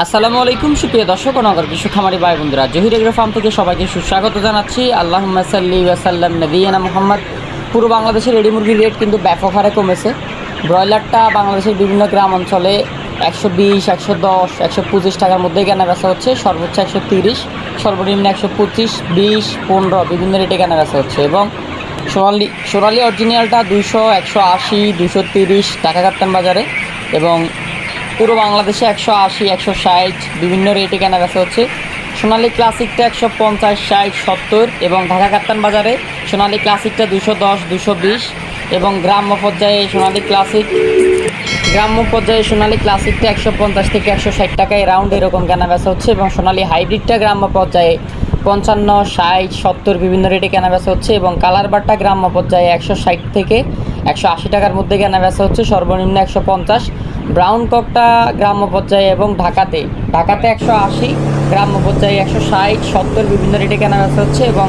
আসসালামু আলাইকুম, সুপ্রিয় দর্শক নগর কৃষক, খামারি ভাই বন্ধুরা। জহির এগ্রো ফার্ম থেকে সবাইকে সুস্বাগত জানাচ্ছি। আল্লাহ সাল্লি ওয়াসাল্লাম নবীনা মোহাম্মদ। পুরো বাংলাদেশের রেডি মুরগির রেট কিন্তু ব্যাপক হারে কমেছে। ব্রয়লারটা বাংলাদেশের বিভিন্ন গ্রাম অঞ্চলে একশো বিশ, একশো দশ, একশো পঁচিশ টাকার মধ্যে কেনা হচ্ছে। সর্বোচ্চ একশো তিরিশ, সর্বনিম্ন একশো পঁচিশ, বিশ, পনেরো বিভিন্ন রেটে কেনা হচ্ছে এবং সোনালি সোনালি অরিজিনালটা দুইশো, একশো আশি দুশো তিরিশ টাকা কাপ্তান বাজারে এবং পুরো বাংলাদেশে একশো আশি, একশো ষাট বিভিন্ন রেটে কেনা বেচা হচ্ছে। সোনালী ক্লাসিকটা একশো পঞ্চাশ, ষাট, সত্তর এবং ঢাকা কাপ্তান বাজারে সোনালী ক্লাসিকটা দুশো দশ, দুশো বিশ এবং গ্রাম্য পর্যায়ে সোনালী ক্লাসিক গ্রাম্য পর্যায়ে সোনালী ক্লাসিকটা একশো পঞ্চাশ থেকে একশো ষাট টাকায় রাউন্ড এরকম কেনা বেচা হচ্ছে এবং সোনালী হাইব্রিডটা গ্রাম্য পর্যায়ে পঞ্চান্ন, ষাট, সত্তর বিভিন্ন রেটে কেনা বেচা হচ্ছে এবং কালার বারটা গ্রাম্য পর্যায়ে একশো ষাট থেকে একশো আশি টাকার মধ্যে কেনা বেচা হচ্ছে। সর্বনিম্ন একশো পঞ্চাশ ব্রাউন ককটা গ্রাম্য পর্যায়ে এবং ঢাকাতে। ঢাকাতে একশো আশি, গ্রাম্য পর্যায়ে একশো ষাট, সত্তর বিভিন্ন রেটে কেনা বেচা হচ্ছে এবং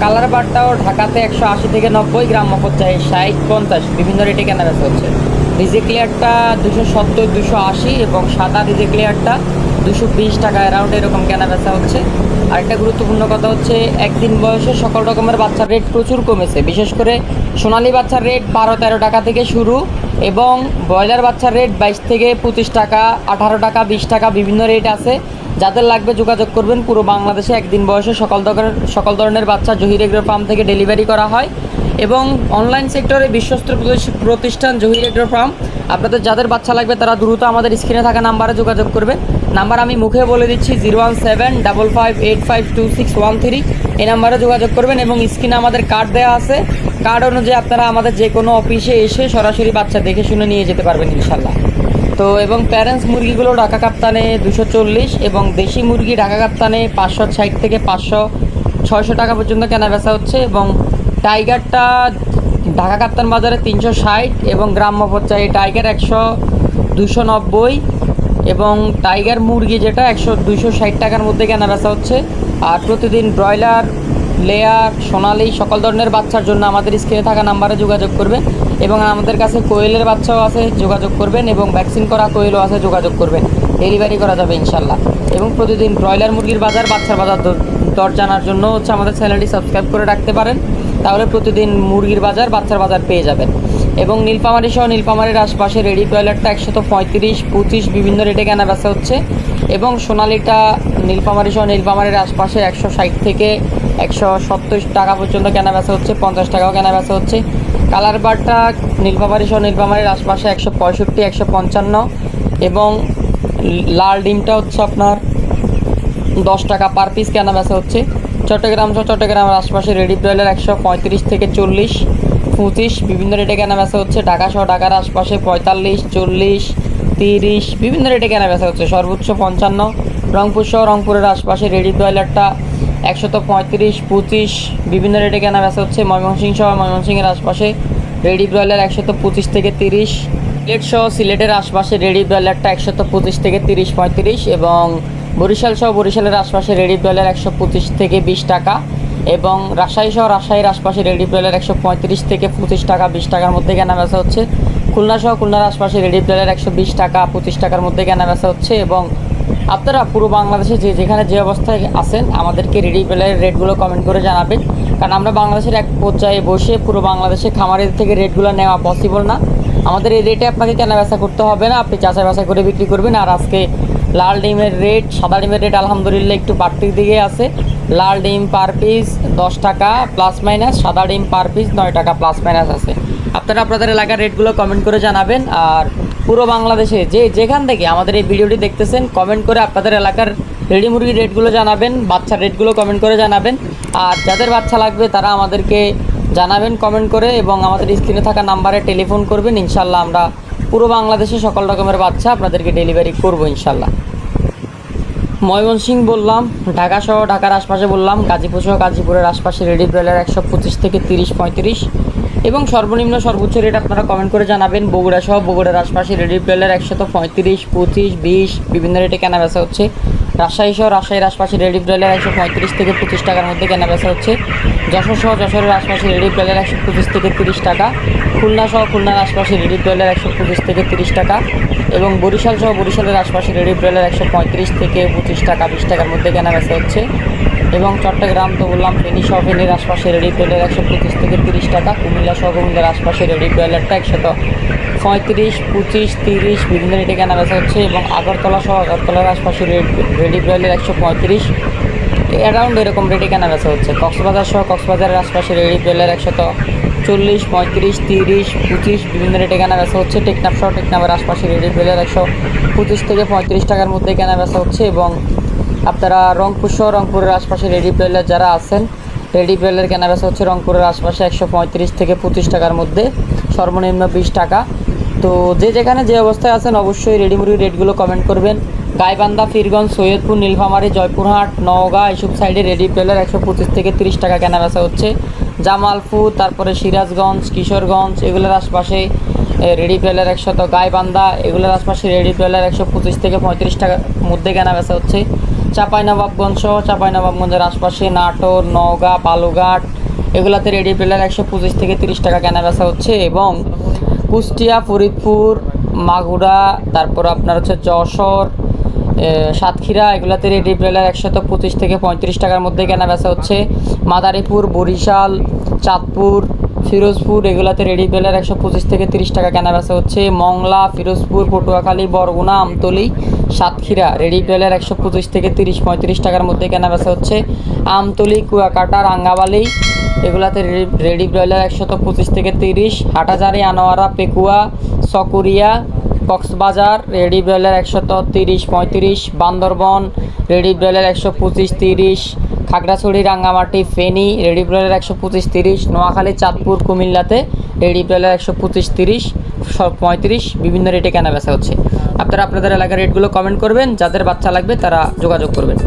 কালার বারটাও ঢাকাতে একশো আশি থেকে নব্বই, গ্রাম্য পর্যায়ে ষাট, পঞ্চাশ বিভিন্ন রেটে কেনা বেচা হচ্ছে। ডিজে ক্লিয়ারটা দুশো সত্তর দুশো আশি এবং সাদা ডিজে ক্লিয়ারটা দুশো বিশ টাকা অ্যারাউন্ড এরকম কেনা বেচা হচ্ছে। আরেকটা গুরুত্বপূর্ণ কথা হচ্ছে, একদিন বয়সে সকল রকমের বাচ্চার রেট প্রচুর কমেছে। বিশেষ করে সোনালী বাচ্চার রেট বারো তেরো টাকা থেকে শুরু এবং ব্রয়লার বাচ্চার রেট বাইশ থেকে পঁচিশ টাকা, আঠারো টাকা, বিশ টাকা বিভিন্ন রেট আছে। যাদের লাগবে যোগাযোগ করবেন, পুরো বাংলাদেশে একদিন বয়সে সকল সকল ধরনের বাচ্চা জহির এগ্রো ফার্ম থেকে ডেলিভারি করা হয়। এবং অনলাইন সেক্টরে বিশ্বস্ত প্রতিষ- প্রতিষ্ঠান জহির এগ্রো ফার্ম আপনাদের যাদের বাচ্চা লাগবে, তারা দ্রুত আমাদের স্ক্রিনে থাকা নাম্বারে যোগাযোগ করবে নাম্বার আমি মুখে বলে দিচ্ছি zero one seven double five eight five two six one three এই নাম্বারে যোগাযোগ করবেন এবং স্ক্রিনে আমাদের কার্ড দেওয়া আছে। কার্ড অনুযায়ী আপনারা আমাদের যে কোনো অফিসে এসে সরাসরি বাচ্চা দেখে শুনে নিয়ে যেতে পারবেন ইনশাল্লাহ তো এবং প্যারেন্টস মুরগিগুলো ঢাকা কাপ্তানে দুশো চল্লিশ এবং দেশি মুরগি ঢাকা কাপ্তানে পাঁচশো ষাট থেকে পাঁচশো ছয়শো টাকা পর্যন্ত কেনা বেচা হচ্ছে এবং টাইগারটা ঢাকা কাপ্তান বাজারে তিনশো ষাট এবং গ্রাম্য পর্যায়ে টাইগার একশো দুশো নব্বই এবং টাইগার মুরগি যেটা একশো দুশো ষাট টাকার মধ্যে কেনা বেচা হচ্ছে। আর প্রতিদিন ব্রয়লার, লেয়ার, সোনালি সকল ধরনের বাচ্চার জন্য আমাদের স্ক্রিনে থাকা নাম্বারে যোগাযোগ করবেন এবং আমাদের কাছে কোয়েলের বাচ্চাও আছে, যোগাযোগ করবেন এবং ভ্যাকসিন করা কোয়েলও আছে, যোগাযোগ করবেন। ডেলিভারি করা যাবে ইনশাল্লাহ এবং প্রতিদিন ব্রয়লার মুরগির বাজার, বাচ্চার বাজার দর- জানার জন্য হচ্ছে আমাদের চ্যানেলটি সাবস্ক্রাইব করে রাখতে পারেন। তাহলে প্রতিদিন মুরগির বাজার, বাচ্চার বাজার পেয়ে যাবেন। এবং নীলফামারি সহ নীলফামারির আশপাশে রেডি ব্রয়লারটা একশত পঁয়ত্রিশ, পঁচিশ বিভিন্ন রেটে কেনা বেচা হচ্ছে। এবং সোনালিটা নীলফামারি সহ নীলফামারির আশপাশে একশো ষাট থেকে একশো সত্তর টাকা পর্যন্ত কেনা বেচা হচ্ছে, পঞ্চাশ টাকাও কেনা বেচা হচ্ছে। কালার বারটা নীলফামারি সহ নীলফামারির আশপাশে একশো পঁয়ষট্টি, একশো পঞ্চান্ন। এবং লাল ডিমটা হচ্ছে আপনার দশ টাকা পার পিস কেনা বেচা হচ্ছে। চট্টগ্রাম সহ চট্টগ্রামের আশপাশে রেডি ব্রয়লার একশো পঁয়ত্রিশ থেকে চল্লিশ, পঁচিশ, বিভিন্ন রেটে কেনা বেচা হচ্ছে। ঢাকা সহ ঢাকার আশপাশে পঁয়তাল্লিশ, চল্লিশ, তিরিশ, বিভিন্ন রেটে কেনা বেচা হচ্ছে। সর্বোচ্চ পঞ্চান্ন। রংপুর সহ রংপুরের আশপাশে রেডি ব্রয়লারটা একশত পঁয়ত্রিশ, পঁচিশ, বিভিন্ন রেটে কেনা বেচা হচ্ছে। ময়মনসিংহ সহ ময়মনসিংহের আশপাশে রেডি ব্রয়লার একশত পঁচিশ থেকে তিরিশ সিলেট সহ সিলেটের আশপাশে রেডি ব্রয়লারটা একশত পঁচিশ থেকে তিরিশ পঁয়ত্রিশ এবং বরিশাল সহ বরিশালের আশপাশে রেডি ব্রয়লার একশো পঁচিশ থেকে বিশ টাকা এবং রাজশাহী সহ রাজশাহীর আশপাশে রেডি ব্রয়লার একশো পঁয়ত্রিশ থেকে পঁচিশ টাকা, বিশ টাকার মধ্যে কেনা বেচা হচ্ছে। খুলনা সহ খুলনার আশপাশে রেডি ব্রয়লার একশো বিশ টাকা, পঁচিশ টাকার মধ্যে কেনা বেচা হচ্ছে এবং আপনারা পুরো বাংলাদেশে যে যেখানে যে অবস্থায় আছেন, আমাদেরকে রেডি ব্রয়লারের রেটগুলো কমেন্ট করে জানাবেন। কারণ আমরা বাংলাদেশের এক পর্যায়ে বসে পুরো বাংলাদেশে খামারের থেকে রেটগুলো নেওয়া পসিবল না। আমাদের এই রেটে আপনাকে কেনা বেচা করতে হবে না। আপনি চাষা বাছাই করে বিক্রি করবেন। আর আজকে লাল ডিমের রেট সাদা ডিমের রেট আলহামদুলিল্লাহ একটু বাড়তির দিকে আছে। লাল ডিম পার পিস দশ টাকা প্লাস মাইনাস সাদা ডিম পার পিস নয় টাকা প্লাস মাইনাস আছে। আপনারা আপনাদের এলাকার রেটগুলো কমেন্ট করে জানাবেন। আর পুরো বাংলাদেশে যে যেখান থেকে আমাদের এই ভিডিওটি দেখতেছেন কমেন্ট করে আপনাদের এলাকার রেডি মুরগির রেটগুলো জানাবেন, বাচ্চার রেটগুলো কমেন্ট করে জানাবেন। আর যাদের বাচ্চা লাগবে, তারা আমাদেরকে জানাবেন কমেন্ট করে এবং আমাদের স্ক্রিনে থাকা নাম্বারে টেলিফোন করবেন। ইনশাল্লাহ আমরা পুরো বাংলাদেশে সকল রকমের বাচ্চা আপনাদেরকে ডেলিভারি করব ইনশাল্লাহ। ময়মনসিংহ বললাম, ঢাকা সহ ঢাকার আশপাশে বললাম, গাজীপুর সহ গাজীপুরের আশপাশে রেডি ব্রয়লার একশো পঁচিশ থেকে তিরিশ পঁয়ত্রিশ। এবং সর্বনিম্ন সর্বোচ্চ রেট আপনারা কমেন্ট করে জানাবেন, বগুড়া সহ বগুড়ার আশপাশে রেডি ব্রয়লার একশত পঁয়ত্রিশ, পঁচিশ, বিশ, বিভিন্ন রেটে কেনা বেচা হচ্ছে। রাজশাহী সহ রাজশাহীর আশপাশে রেডি ব্রয়লার একশো পঁয়ত্রিশ থেকে পঁচিশ টাকার মধ্যে কেনা বেচা হচ্ছে। যশোর সহ যশোরের আশপাশে রেডি ব্রয়লার একশো পঁচিশ থেকে তিরিশ টাকা। খুলনা সহ খুলনার আশপাশে রেডি ব্রয়লার একশো পঁচিশ থেকে তিরিশ টাকা। এবং বরিশাল সহ বরিশালের আশপাশে রেডি ব্রয়লার একশো পঁয়ত্রিশ থেকে পঁচিশ টাকা, বিশ টাকার মধ্যে কেনা বেচা হচ্ছে। এবং চট্টগ্রাম তো বললাম ফেনী সহ ফেনীর আশপাশে রেডি ব্রয়লার একশো পঁচিশ থেকে তিরিশ টাকা, কুমিল্লা সহ কুমিল্লার আশপাশে রেডি ব্রয়লারটা একশত পঁয়ত্রিশ, পঁচিশ, তিরিশ, বিভিন্ন রেটে কেনা বেচা হচ্ছে এবং আগরতলা সহ আগরতলার আশপাশে রেডি ব্রয়লার একশো পঁয়ত্রিশ। অ্যারাউন্ড এরকম রেটে কেনা বেচা হচ্ছে। কক্সবাজার সহ কক্সবাজারের আশপাশে রেডি ব্রয়লার একশত চল্লিশ, পঁয়ত্রিশ, তিরিশ, পঁচিশ, বিভিন্ন রেটে কেনা বেচা হচ্ছে। টেকনাফ সহ টেকনাফের আশপাশে রেডি ব্রয়লার একশো পঁচিশ থেকে পঁয়ত্রিশ টাকার মধ্যে কেনা বেচা হচ্ছে এবং আপনারা রংপুর সহ রংপুরের আশপাশে রেডি ব্রয়লার যারা আছেন রেডি ব্রয়লার কেনা বেচা হচ্ছে রংপুরের আশপাশে একশো পঁয়ত্রিশ থেকে পঁচিশ টাকার মধ্যে, সর্বনিম্ন বিশ টাকা। তো যে যেখানে যে অবস্থায় আছেন অবশ্যই রেডি মুরগির রেটগুলো কমেন্ট করবেন। গাইবান্ধা, ফিরগঞ্জ, সৈয়দপুর, নীলফামারী, জয়পুরহাট, নওগাঁ, এইসব সাইডে রেডি ব্রয়লার একশো পঁচিশ থেকে তিরিশ টাকা কেনা বেচা হচ্ছে। জামালপুর, তারপরে সিরাজগঞ্জ, কিশোরগঞ্জ, এগুলোর আশপাশে রেডি ব্রয়লার একশত। গাইবান্ধা, এগুলোর আশপাশে রেডি ব্রয়লার একশো পঁচিশ থেকে পঁয়ত্রিশ টাকার মধ্যে কেনা বেচা হচ্ছে। চাঁপাইনবাবগঞ্জ সহ চাঁপাইনবাবগঞ্জের আশপাশে নাটোর, নওগাঁ বালুঘাট এগুলাতে রেডি ব্রয়লার একশো পঁচিশ থেকে তিরিশ টাকা কেনা বেচা হচ্ছে এবং কুষ্টিয়া, ফরিদপুর, মাগুরা, তারপর আপনার হচ্ছে যশোর সাতক্ষীরা, এগুলাতে রেডি ব্রয়লার একশত পঁচিশ থেকে পঁয়ত্রিশ টাকার মধ্যে কেনা বেচা হচ্ছে। মাদারীপুর, বরিশাল, চাঁদপুর ফিরোজপুর, এগুলাতে রেডি ব্রয়লার একশো পঁচিশ থেকে তিরিশ টাকা কেনা বেচা হচ্ছে। মংলা, ফিরোজপুর, পটুয়াখালী, বরগুনা, আমতলি, সাতক্ষীরা রেডি ব্রয়লার একশো পঁচিশ থেকে তিরিশ, পঁয়ত্রিশ টাকার মধ্যে কেনা বেচা হচ্ছে। আমতলি, কুয়াকাটা রাঙ্গাবালি এগুলাতে রেডি- রেডি ব্রয়লার একশত পঁচিশ থেকে তিরিশ। হাটাজারি, আনোয়ারা, পেকুয়া সকরিয়া কক্সবাজার রেডি ব্রয়লার একশত তিরিশ, পঁয়ত্রিশ। বান্দরবন রেডি ব্রয়লার একশো পঁচিশ, তিরিশ। খাগড়াছড়ি, রাঙ্গামাটি, ফেনী, রেডি ব্রয়লার একশো পঁচিশ তিরিশ, নোয়াখালী, চাঁদপুর, কুমিল্লাতে রেডি ব্রয়লার একশো পঁচিশ তিরিশ পঁয়ত্রিশ বিভিন্ন রেটে কেনা বেচা হচ্ছে। আপনারা আপনাদের এলাকার রেটগুলো কমেন্ট করবেন, যাদের বাচ্চা লাগবে তারা যোগাযোগ করবেন।